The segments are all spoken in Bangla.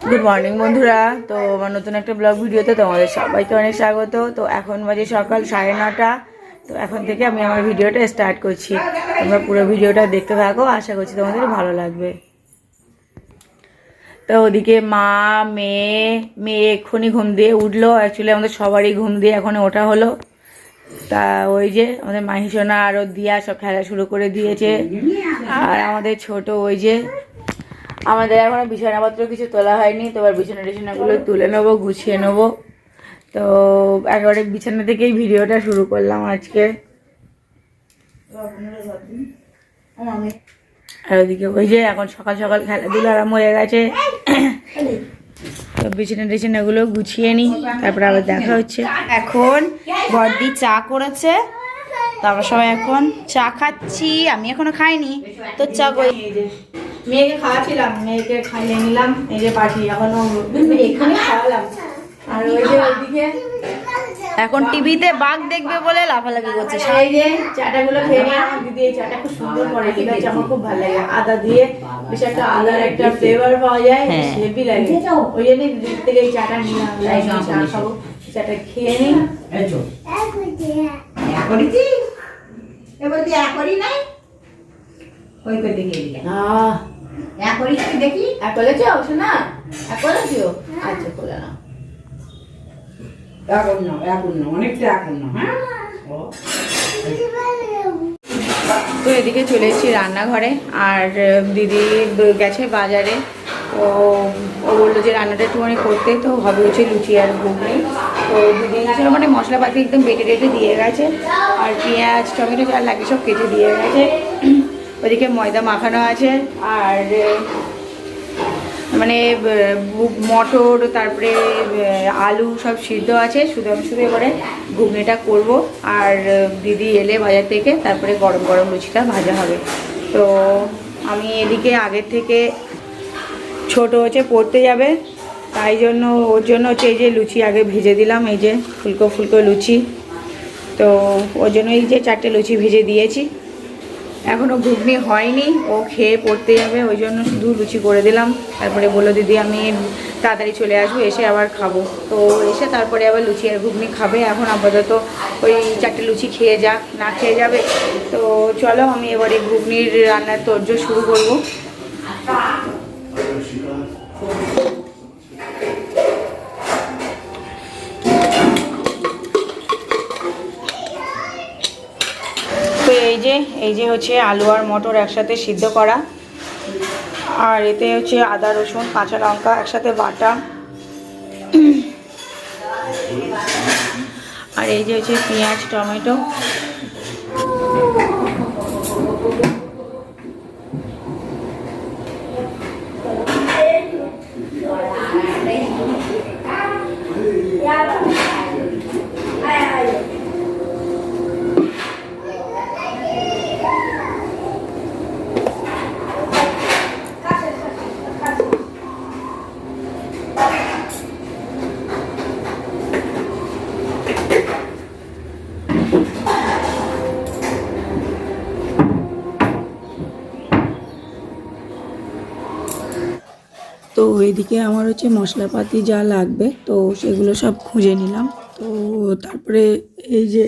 গুড মর্নিং বন্ধুরা। তো আমার নতুন একটা ব্লগ ভিডিওতে তোমাদের সবাইকে অনেক স্বাগত। তো এখন বাজে সকাল সাড়ে নটা। তো এখন থেকে আমি আমার ভিডিওটা স্টার্ট করছি। তোমরা পুরো ভিডিওটা দেখতে থাকো। আশা করছি তোমাদের ভালো লাগবে। তো ওদিকে মা, মেয়ে মেয়ে এক্ষুনি ঘুম দিয়ে উঠল। অ্যাকচুয়ালি আমাদের সবারই ঘুম দিয়ে এখন ওঠা হলো। তা ওই যে আমাদের মাহিসোনা আরও দিয়া সব খেলা শুরু করে দিয়েছে। আর আমাদের ছোট ওই যে আমাদের এখনও বিছানাপত্র কিছু তোলা হয়নি, তো এবার বিছানা টিছানাগুলো তুলে নেব, গুছিয়ে নেব। তো একেবারে বিছানা থেকেই ভিডিওটা শুরু করলাম আজকে। আর ওদিকে ওই যে এখন সকাল সকাল খেলাধুলো আরাম হয়ে গেছে। তো বিছানা টিছানাগুলো গুছিয়ে নিই, তারপরে আবার দেখা হচ্ছে। এখন বর্দি চা করেছে। তো আমরা সবাই এখন চা খাচ্ছি। আমি এখনও খাইনি। তো চা কই? মেয়েকে খাওয়াচ্ছিলাম মেয়েকে খাইয়ে নিলাম এই যে পাঠি এখনও এখানে খাওয়ালাম। আর ওই যে ওইদিকে এখন টিভিতে বাঘ দেখবে বলে লাফালাফি করছে। এই যে চাটাগুলো খেয়ে আমার দিদি এই চাটা খুব সুন্দর করে আমার খুব ভালো লাগে। আদা দিয়ে বেশ একটা আদার একটা ফ্লেভার পাওয়া যায় হ্যাঁ। হেভি লাগে। ওই জন্য দিদির থেকে এই চাটা নিলাম। লাইক চা খাব চাটা খেয়ে নিই। আহ। এক করেছ শোনা এক করেছ আচ্ছা করে নাও। এখন না এখন অনেকটা এখন হ্যাঁ? তো এদিকে চলে এসেছি রান্নাঘরে। আর দিদি গেছে বাজারে। ও ও বলল যে রান্নাটা একটুখানি করতে তো হবে, হচ্ছে লুচি আর ঘুগনি। তো দিদি ছিল মানে মশলাপাতি একদম বেটে টেটে দিয়ে গেছে, আর পেঁয়াজ, টমেটো যা লাগে সব কেটে দিয়ে গেছে। ওদিকে ময়দা মাখানো আছে, আর মানে মটর, তারপরে আলু সব সিদ্ধ আছে শুধু আমি শুধু এবারে ঘুগনিটা করব। আর, দিদি এলে বাজার থেকে, তারপরে গরম গরম লুচিটা ভাজা হবে। তো আমি এদিকে আগের থেকে ছোট হচ্ছে পড়তে যাবে। তাই জন্য, ওর জন্য হচ্ছে এই যে লুচি আগে ভেজে দিলাম, এই যে ফুলকো ফুলকো লুচি। তো ওর জন্য এই যে চারটে লুচি ভেজে দিয়েছি। এখনও ঘুগনি হয়নি, ও খেয়ে পড়তে যাবে, ওই জন্য শুধু লুচি করে দিলাম। তারপরে বলল, দিদি, আমি তাড়াতাড়ি চলে আসব, এসে আবার খাব। তো এসে তারপরে আবার লুচি আর ঘুগনি খাবে। এখন আপাতত ওই চারটে লুচি খেয়ে যাক, না খেয়ে যাবে। তো চলো, আমি এবারে ঘুগনির রান্নার তোর্য শুরু করব। এই যে হচ্ছে আলু আর মটর একসাথে সিদ্ধ করা। আর এতে হচ্ছে আদা, রসুন, কাঁচা লঙ্কা একসাথে বাটা। আর এই যে হচ্ছে পেঁয়াজ, টমেটো। তো এদিকে আমার হচ্ছে মশলাপাতি যা লাগবে, তো সেগুলো সব খুঁজে নিলাম। তো তারপরে এই যে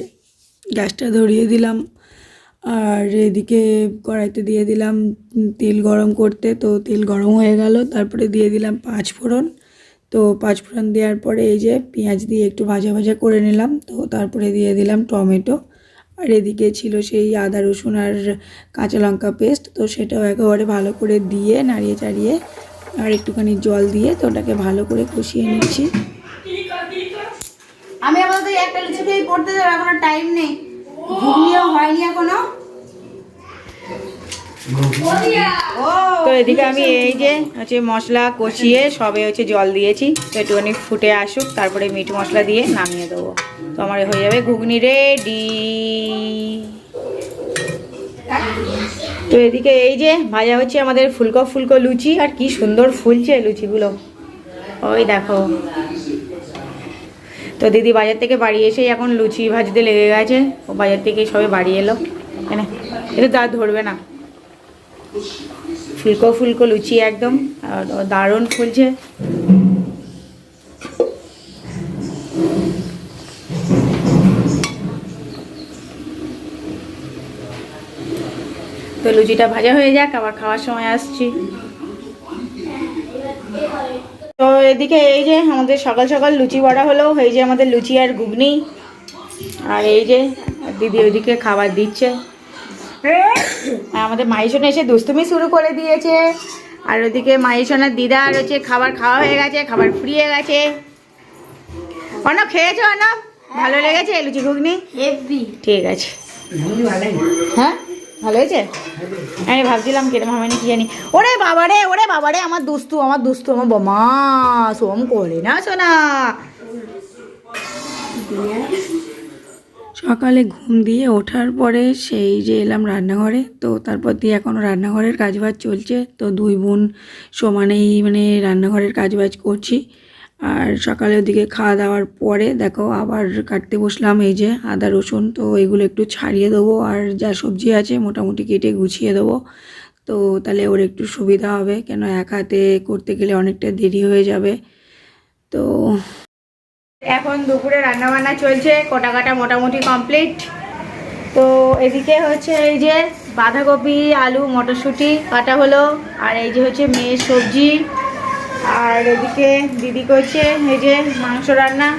গ্যাসটা ধরিয়ে দিলাম, আর এদিকে কড়াইতে দিয়ে দিলাম তেল গরম করতে, তো তেল গরম হয়ে গেল। তারপরে দিয়ে দিলাম পাঁচ ফোড়ন। তো পাঁচ ফোড়ন দেওয়ার পরে এই যে পেঁয়াজ দিয়ে একটু ভাজা ভাজা করে নিলাম। তো তারপরে দিয়ে দিলাম টমেটো। আর এদিকে ছিল সেই আদা, রসুন আর কাঁচা লঙ্কা পেস্ট, তো সেটাও একেবারে ভালো করে দিয়ে নাড়িয়ে চাড়িয়ে আর একটুখানি জল দিয়ে তো ওটাকে ভালো করে কষিয়ে নিচ্ছি। আমি আপাতত একটা লুচি খেয়ে পড়তে যাব এখনও টাইম নেই। ঘুগনিও হয়নি এখনও। ও তো এদিকে আমি এই যে হচ্ছে মশলা কষিয়ে সবে হচ্ছে জল দিয়েছি। তো একটুখানি ফুটে আসুক তারপরে মিট মশলা দিয়ে নামিয়ে দেবো। তো আমার হয়ে যাবে ঘুগনি রেডি। তো এদিকে এই যে ভাজা হচ্ছে আমাদের ফুলকো ফুলকো লুচি, আর কি সুন্দর ফুলছে লুচিগুলো। ওই দেখো। তো দিদি বাজার থেকে বাড়ি এসেই এখন লুচি ভাজতে লেগে গেছে। ও বাজার থেকে সবে বাড়ি এলো। এনে এটা দাঁত ধরবে না। ফুলকো ফুলকো লুচি একদম, আর দারুণ ফুলছে। তো লুচিটা ভাজা হয়ে যাক আবার খাওয়ার সময় আসছি। তো এদিকে এই যে আমাদের সকাল সকাল লুচি বড়া হলো এই যে আমাদের লুচি আর ঘুগনি। আর এই যে দিদি ওইদিকে খাবার দিচ্ছে। আর আমাদের মাইশোনা এসে দুষ্টুমি শুরু করে দিয়েছে। আর ওদিকে মাইশোনার দিদা আর হচ্ছে খাবার খাওয়া হয়ে গেছে খাবার ফুরিয়ে গেছে। অনব খেয়েছো অনব ভালো লেগেছে লুচি ঘুগনি? ঠিক আছে। হ্যাঁ? ভালো হয়েছে? আমি ভাবছিলাম কিরম হবে কি জানি। ওরে বাবারে ওরে বাবারে, আমার দুস্তু আমার দুস্তু, আমার বোমা, সোম করে না শোনা সকালে ঘুম দিয়ে ওঠার পরে সেই যে এলাম রান্নাঘরে, তো তারপর দিয়ে এখনও রান্নাঘরের কাজবাজ চলছে। তো দুই বোন সমানেই মানে রান্নাঘরের কাজবাজ করছি। আর সকালের ওদিকে খাওয়া দাওয়ার পরে দেখো আবার কাটতে বসলাম, এই যে আদা, রসুন, তো এগুলো একটু ছাড়িয়ে দেবো আর যা সবজি আছে মোটামুটি কেটে গুছিয়ে দেবো। তো তাহলে ওর একটু সুবিধা হবে, কেন এক হাতে করতে গেলে অনেকটা দেরি হয়ে যাবে। তো এখন দুপুরে রান্না বান্না চলছে কোটা কাটা মোটামুটি কমপ্লিট। তো এদিকে হচ্ছে এই যে বাঁধাকপি, আলু, মটরশুঁটি কাটা হলো, আর এই যে হচ্ছে মেয়ের সবজি। আর এদিকে দিদি করছে এই যে মাংস রান্না।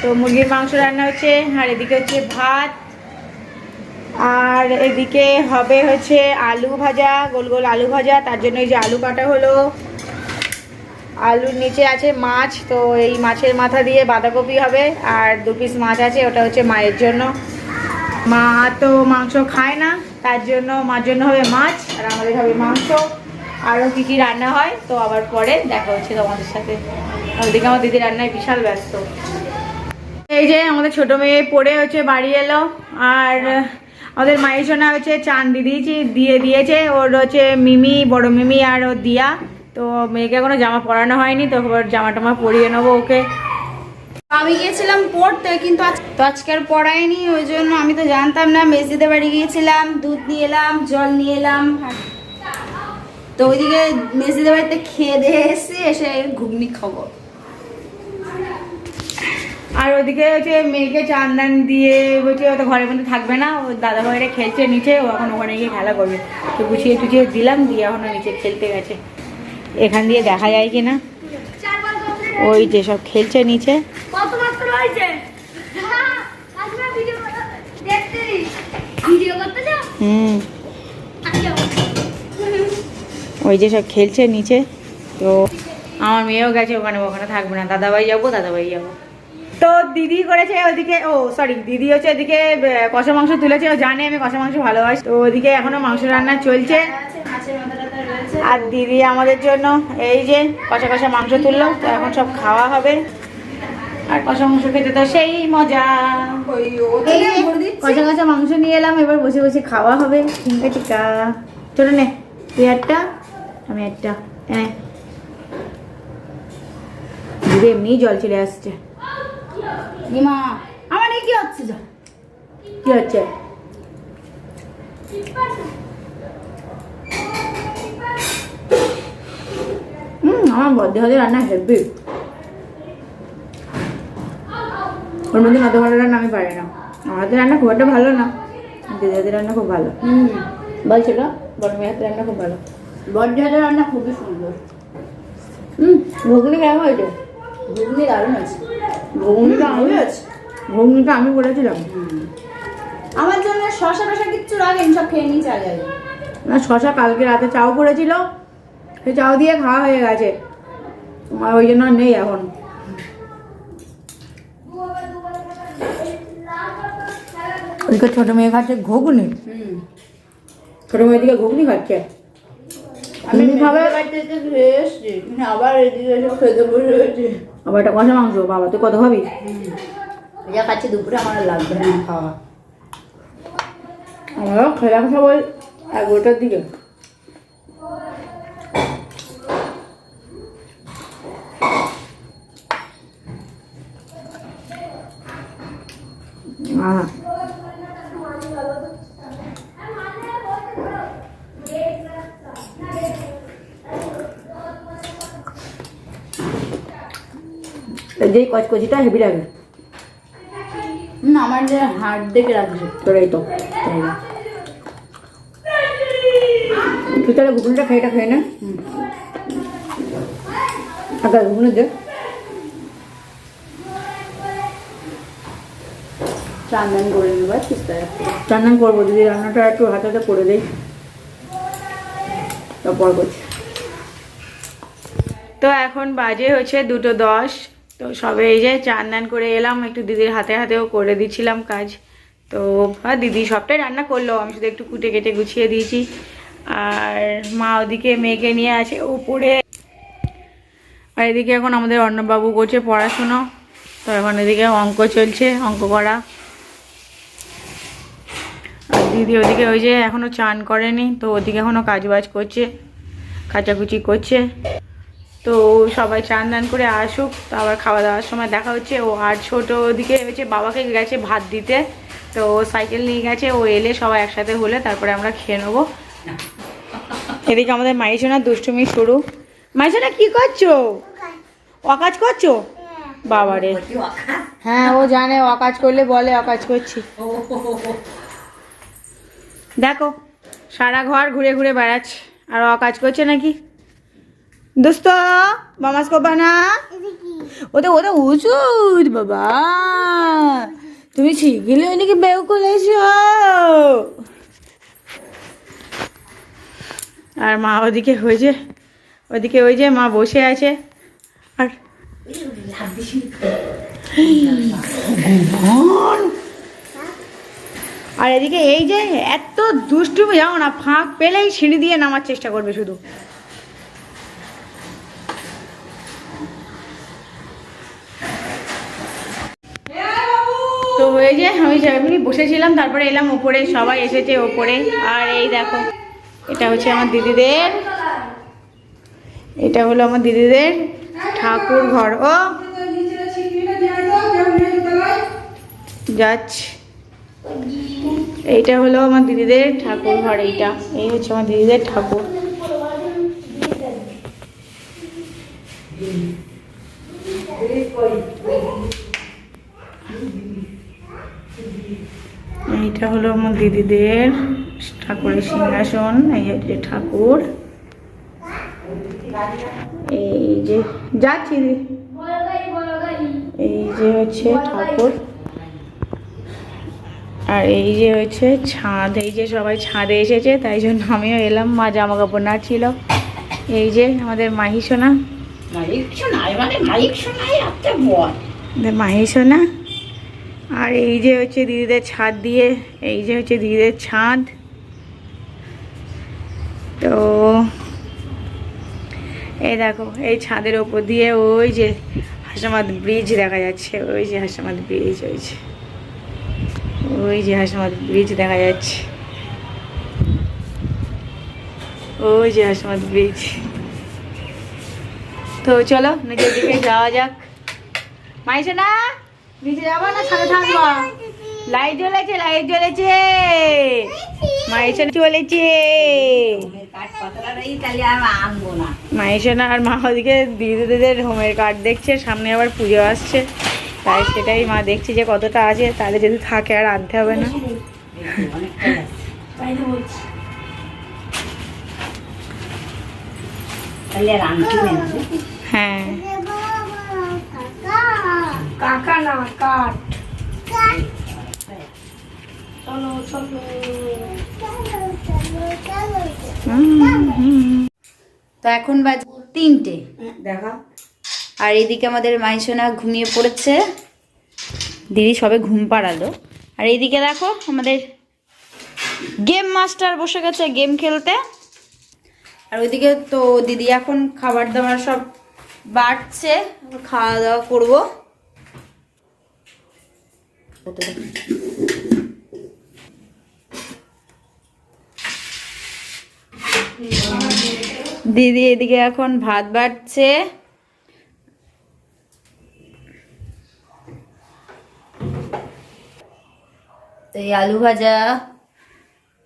তো মুরগির মাংস রান্না হচ্ছে, আর এদিকে হচ্ছে ভাত। আর এদিকে হবে হচ্ছে আলু ভাজা, গোল গোল আলু ভাজা, তার জন্য এই যে আলু কাটা হলো। আলুর নিচে আছে মাছ, তো এই মাছের মাথা দিয়ে বাঁধাকপি হবে, আর দু পিস মাছ আছে, ওটা হচ্ছে মায়ের জন্য। মা তো মাংস খায় না, তার জন্য, মার জন্য হবে মাছ, আর আমাদের হবে মাংস। আরও কী কী রান্না হয়, তো আবার পরে দেখা হচ্ছে তোমাদের সাথে। ওদিকে আমার দিদি রান্নায় বিশাল ব্যস্ত। এই যে আমাদের ছোট মেয়ে পড়ে হচ্ছে, বাড়ি এলো, আর আমাদের মায়ের সোনা হচ্ছে চান দিয়েছি দিয়ে দিয়েছে। ওর হচ্ছে মিমি, বড় মিমি আর ওর দিয়া। তো মেয়েকে এখনও জামা পরানো হয়নি, তো এবার জামা টামা পরিয়ে নেব ওকে। আমি গিয়েছিলাম পড়তে, কিন্তু তো আজকে আর পড়াইনি ওই জন্য আমি তো জানতাম না। মেসিদের বাড়ি গিয়েছিলাম, দুধ নিয়ে এলাম, জল নিয়ে এলাম। তো ওইদিকে মেসিদের বাড়িতে খেয়ে দিয়ে এসে এসে ঘুগনি খাব। আর ওদিকে হচ্ছে মেয়েকে চান্দান দিয়ে বলছে ও তো ঘরের মধ্যে থাকবে না ও দাদা ভাইরা খেলছে নিচে ও এখন ওখানে গিয়ে খেলা করবে। তো গুছিয়ে টুছিয়ে দিলাম দিয়ে এখনও নিচে খেলতে গেছে। এখান দিয়ে দেখা যায় কি না ওই যে সব খেলছে নিচে। কত মাত্র হয়েছে আজকে ভিডিও দেখতে ভিডিও করতে যাও হুম আচ্ছা ওই যে সব খেলছে নিচে, তো আমার মেয়েও গেছে, ওখানে ওখানে থাকবে না। দাদাভাই যাব দাদাভাই যাব। তো দিদি করেছে ওদিকে, ও সরি দিদি হচ্ছে ওদিকে কষা মাংস তুলেছে, ও জানে আমি কষা মাংস ভালোবাসি। তো ওদিকে এখনও মাংস রান্না চলছে। আর দিদি আমাদের জন্য এই যে কষা কষা মাংস তুললো, তো এখন সব খাওয়া হবে। আর কষা মাংস খেতে তো সেই মজা। কষা কষা মাংস নিয়ে এলাম, এবার বসে বসে খাওয়া হবে। টিকা চলো নে, তুই একটা। আমি একটা হ্যাঁ। এমনি জল চলে আসছে। নিমা আমার এই কি হচ্ছে যা কি হচ্ছে? হুম আমার বদ্ধ হাতে রান্না হেভি ওর মধ্যে নত ভালো রান্না আমি পারি না। আমার হাতে রান্না খুব একটা ভালো না। দিদি হাতে রান্না খুব ভালো। বলছিল বড় মেয়ে হাতে রান্না খুব ভালো। বড় রান্না খুবই সুন্দর। হুম ঘুগনি কেমন হয়েছে? ঘুগনি দারুণ আছে ঘুগনিটা আমি আছে ঘুগনিটা আমি করেছিলাম আমার জন্য শশা টশা কিচ্ছু লাগেনি সব খেয়ে নিয়ে চলে যাবে না শশা কালকে রাতে চাও করেছিল। সেই চাও দিয়ে খাওয়া হয়ে গেছে। তোমার ওই জন্য নেই এখন। ওইদিকে ছোট মেয়ে খাচ্ছে ঘুগনি। ছোট মেয়ে দিকে ঘুগনি খাচ্ছে? আমি খাবে আবার এদিকে খেতে বসে রয়েছে। আবার একটা কষা মাংস। বাবা তুই কত খাবি? যা খাচ্ছি দুপুরে আমার লাগবে না খাওয়া। আমারও খেলাম সবাই এগারোটার দিকে। আহা। যেই কচকচিটা হেভি লাগে। হুম আমার যে হাড় দেখে রাখছে তোর এই তো তাই না? তাহলে ঘুগনিটা না? ঘুগনি দে। চান্দান করে নেবার চেষ্টা রান্না করব দিদি রান্নাটা একটু হাতে হাতে করে দেই। তারপর করছি। তো এখন বাজে হচ্ছে দুটো দশ। তো সবে এই যে চান দান করে এলাম, একটু দিদির হাতে হাতেও করে দিচ্ছিলাম কাজ। তো আর দিদি সবটাই রান্না করল, আমি শুধু একটু কুটে কেটে গুছিয়ে দিয়েছি। আর মা ওদিকে মেয়েকে নিয়ে আছে উপরে আর এদিকে এখন আমাদের অন্নবাবু করছে পড়াশুনো, তো এখন এদিকে অঙ্ক চলছে, অঙ্ক করা। আর দিদি ওদিকে ওই যে এখনও চান করেনি, তো ওদিকে এখনও কাজ বাজ করছে, কাচাকুচি করছে। তো সবাই চান দান করে আসুক, তো আবার খাওয়া দাওয়ার সময় দেখা হচ্ছে। ও আর ছোট ওদিকে হচ্ছে বাবাকে গেছে ভাত দিতে, তো ও সাইকেল নিয়ে গেছে, ও এলে সবাই একসাথে হলে তারপরে আমরা খেয়ে নেব। এদিকে আমাদের মাইসোনার দুষ্টুমি শুরু। মাইসোনা কি করছ? অকাজ করছ? বাবারে। হ্যাঁ ও জানে, অকাজ করলে বলে, অকাজ করছি। দেখো, সারা ঘর ঘুরে ঘুরে বেড়াচ্ছে। আর ও কাজ করছে নাকি? দোস্ত মামাস করবা না ওটা ওটা উচুদ বাবা। তুমি শিখিলে নাকি বেউ করেছ আর মা ওদিকে হয়েছে ওদিকে ওই যে মা বসে আছে। আর আর এদিকে এই যে এত দুষ্টুমি যাও না, ফাঁক পেলেই সিঁড়ি দিয়ে নামার চেষ্টা করবে শুধু। হয়ে যে আমি এমনি বসেছিলাম, তারপরে এলাম ওপরে, সবাই এসেছে ওপরে। আর এই দেখো, এটা হচ্ছে আমার দিদিদের, এটা হলো আমার দিদিদের ঠাকুর ঘর। ও, যাচ্ছি। এইটা হলো আমার দিদিদের ঠাকুর ঘর, এইটা। এই হচ্ছে আমার দিদিদের ঠাকুর। এইটা হলো আমার দিদিদের ঠাকুরের সিংহাসন এই হচ্ছে ঠাকুর। এই যে যাচ্ছি এই যে হচ্ছে ঠাকুর। আর এই যে হচ্ছে ছাদ এই যে সবাই ছাদে এসেছে তাই জন্য আমিও এলাম মা জামা কাপড় না ছিল এই যে আমাদের মাহি সোনা মালিক শোনাই মানে মালিক শোনাই আপনি বল। আমাদের মাহি সোনা আর এই যে হচ্ছে দিদিদের ছাদ দিয়ে, এই যে হচ্ছে দিদিদের ছাদ। তো এই দেখো, এই ছাদের ওপর দিয়ে ওই যে হাসামাদ ব্রিজ দেখা যাচ্ছে, ওই যে হাসামাদ ব্রিজ, ওই যে ওই যে হাসামাদ ব্রিজ দেখা যাচ্ছে। ওই যে হাসামাদ ব্রিজ। তো চলো, নিজের দিকে যাওয়া যাক। মাইছে না নিচে যাব না সাথে থাকব? লাইট জ্বলেছে লাইট জ্বলেছে। মাইছে চলেছে। পাতলা আর মা ওদিকে দিদিদের হোমের কার্ড দেখছে সামনে আবার পুজো আসছে। তাই সেটাই মা দেখছে যে কতটা আছে তাহলে যদি থাকে আর আনতে হবে না। অনেকটা আছে। তাহলে আর আনতে হবে না। হ্যাঁ। কাকা না কাঠ। চলো চলো। তো এখন বাজে তিনটে। দেখা। আর এদিকে আমাদের মাইসোনা ঘুমিয়ে পড়েছে। দিদি সবে ঘুম পাড়ালো। আর এইদিকে দেখো আমাদের গেম মাস্টার বসে গেছে গেম খেলতে। আর ওইদিকে তো দিদি এখন খাবার দাবার সব বাড়ছে খাওয়া দাওয়া করব। দিদি এদিকে এখন ভাত বাড়ছে তো এই আলু ভাজা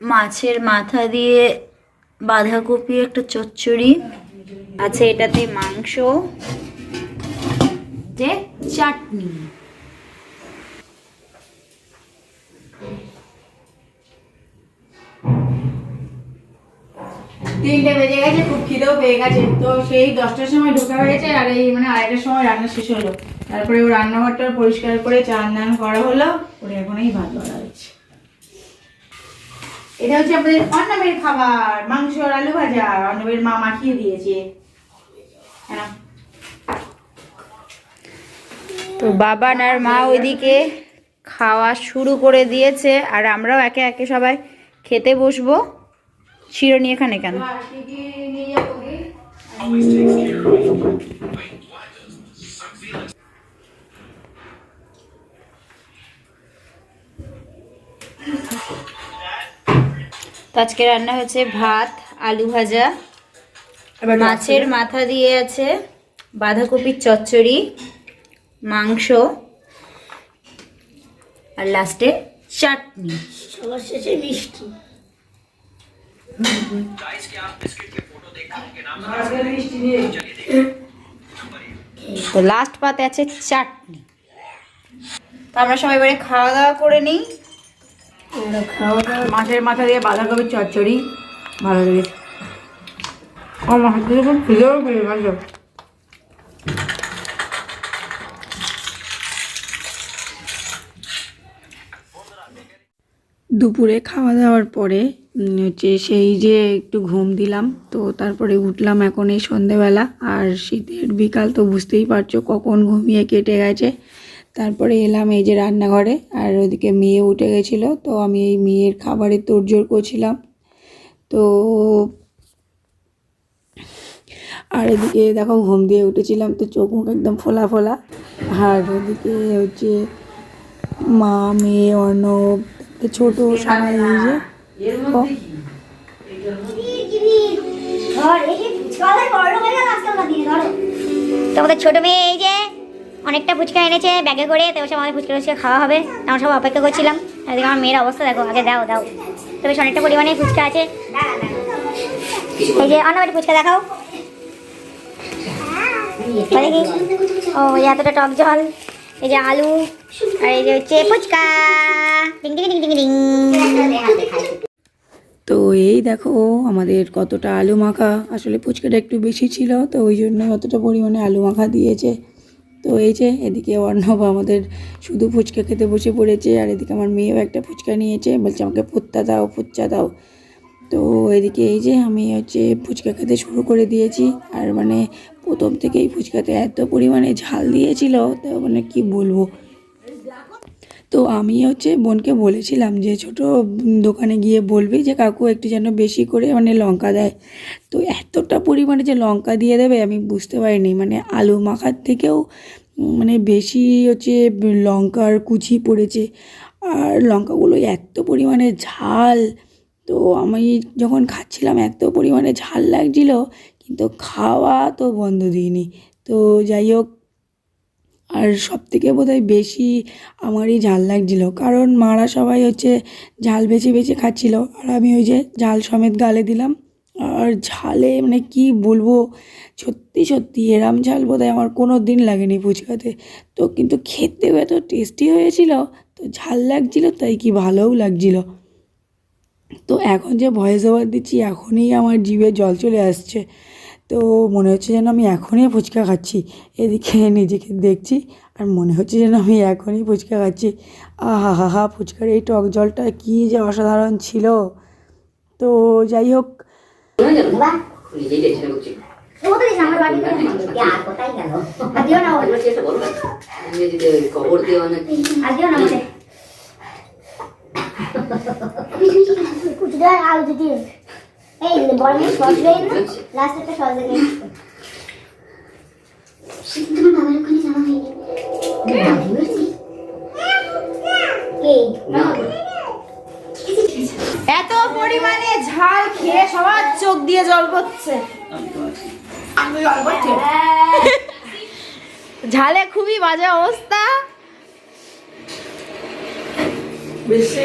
মাছের মাথা দিয়ে বাঁধাকপি একটা চচ্চড়ি আছে এটাতে মাংস। যে চাটনি। তিনটে বেজে গেছে, খুব খিদেও পেয়ে গেছে। তো সেই দশটার সময় ঢোকা হয়েছে, আর এই মানে আড়াইটার সময় রান্না শেষ হলো। তারপরে ও রান্নাঘরটা পরিষ্কার করে চান দান করা হলো, ওর এখন এই ভাত ধরা হয়েছে। এটা হচ্ছে আমাদের অন্নবের খাবার, মাংস আর আলু ভাজা অন্নবের মা মাখিয়ে দিয়েছে। তো বাবান আর মা ওইদিকে খাওয়া শুরু করে দিয়েছে, আর আমরাও একে একে সবাই খেতে বসবো। চিরনি এখানে কেন? তো আজকে রান্না হয়েছে ভাত আলু ভাজা এবার মাছের মাথা দিয়ে আছে বাঁধাকপির চচ্চড়ি মাংস আর লাস্টে চাটনি। সবার শেষে মিষ্টি। তো লাস্ট পাতে আছে চাটনি। তো আমরা সবাই এবারে খাওয়া দাওয়া করে নিই। খাওয়া দাওয়া মাছের মাথা দিয়ে বাঁধাকপির চচ্চড়ি। ভালো লেগেছে আমার হাতে যখন খিদেও পেয়ে গেছে দুপুরে খাওয়া দাওয়ার পরে হচ্ছে সেই যে একটু ঘুম দিলাম, তো তারপরে উঠলাম এখন এই সন্ধেবেলা। আর শীতের বিকাল তো বুঝতেই পারছ কখন ঘুমিয়ে কেটে গেছে। তারপরে এলাম এই যে রান্নাঘরে, আর ওদিকে মেয়ে উঠে গেছিল, তো আমি এই মেয়ের খাবারের তোড়জোড় করছিলাম। তো আর এদিকে দেখো ঘুম দিয়ে উঠেছিলাম, তো চোখ মুখ একদম ফোলা ফোলা। আর ওদিকে হচ্ছে মা, মেয়ে, অর্ণব ছোট সবাই এই যে তোমাদের ছোট মেয়ে এই যে অনেকটা ফুচকা এনেছে ব্যাগে করে তো সব আমাদের ফুচকা টুচকা খাওয়া হবে। আমরা সব অপেক্ষা করছিলাম। এদিকে আমার মেয়ের অবস্থা দেখো আগে দাও দাও। তো বেশ অনেকটা পরিমাণে ফুচকা আছে। এই যে অন্যবাড়ি ফুচকা দেখাও। ও এতটা টক জল। এই যে আলু। আর এই যে হচ্ছে phuchka. Ding ding ding ding ding. তো এই দেখো আমাদের কতটা আলু মাখা। আসলে ফুচকাটা একটু বেশি ছিল, তো ওই জন্য অতটা পরিমাণে আলু মাখা দিয়েছে। তো এই যে এদিকে অর্ণব আমাদের শুধু ফুচকা খেতে বসে পড়েছে, আর এদিকে আমার মেয়েও একটা ফুচকা নিয়েছে। বলছে, আমাকে ফুচ্চা দাও ফুচ্চা দাও। তো এদিকে এই যে আমি হচ্ছে ফুচকা খেতে শুরু করে দিয়েছি। আর মানে প্রথম থেকেই ফুচকাতে এত পরিমাণে ঝাল দিয়েছিল, তো মানে কি বলব? তো আমি হচ্ছে বোনকে বলেছিলাম যে, ছোট দোকানে গিয়ে বলবি যে, কাকু একটু যেন বেশি করে মানে লঙ্কা দেয়। তো এতটা পরিমাণে যে লঙ্কা দিয়ে দেবে আমি বুঝতে পারিনি। মানে আলু মাখার থেকেও মানে বেশি হচ্ছে লঙ্কার কুচি পড়েছে। আর লঙ্কাগুলো এত পরিমাণে ঝাল। তো আমি যখন খাচ্ছিলাম এত পরিমাণে ঝাল লাগছিল, কিন্তু খাওয়া তো বন্ধ দিইনি। তো যাই হোক আর সব থেকে বোধহয় বেশি আমারই ঝাল লাগছিল। কারণ মারা সবাই হচ্ছে ঝাল বেছে বেছে খাচ্ছিল। আর আমি ওই যে ঝাল সমেত গালে দিলাম। আর ঝালে মানে কি বলব? সত্যি সত্যি এরম ঝাল বোধহয় আমার কোনো দিন লাগেনি ফুচকাতে। তো কিন্তু খেতেও এত টেস্টি হয়েছিল, তো ঝাল লাগছিল, তাই কি ভালোও লাগছিল। তো এখন যে ভয়েস ওভার দিচ্ছি, এখনই আমার জিভে জল চলে আসছে। তো মনে হচ্ছে যেন আমি এখনই ফুচকা খাচ্ছি। এদিকে নিজেকে দেখছি আর মনে হচ্ছে যেন আমি এখনই ফুচকা খাচ্ছি। আহা হা হা ফুচকার এই টক জলটা কী যে অসাধারণ ছিল। তো যাই হোক। আর এই বড় না লাস্ট বাবার ওখানে যাওয়া হয়নি এত পরিমাণে ঝাল খেয়ে সবার চোখ দিয়ে জল পড়ছে। ঝালে খুবই বাজে অবস্থা। বেশি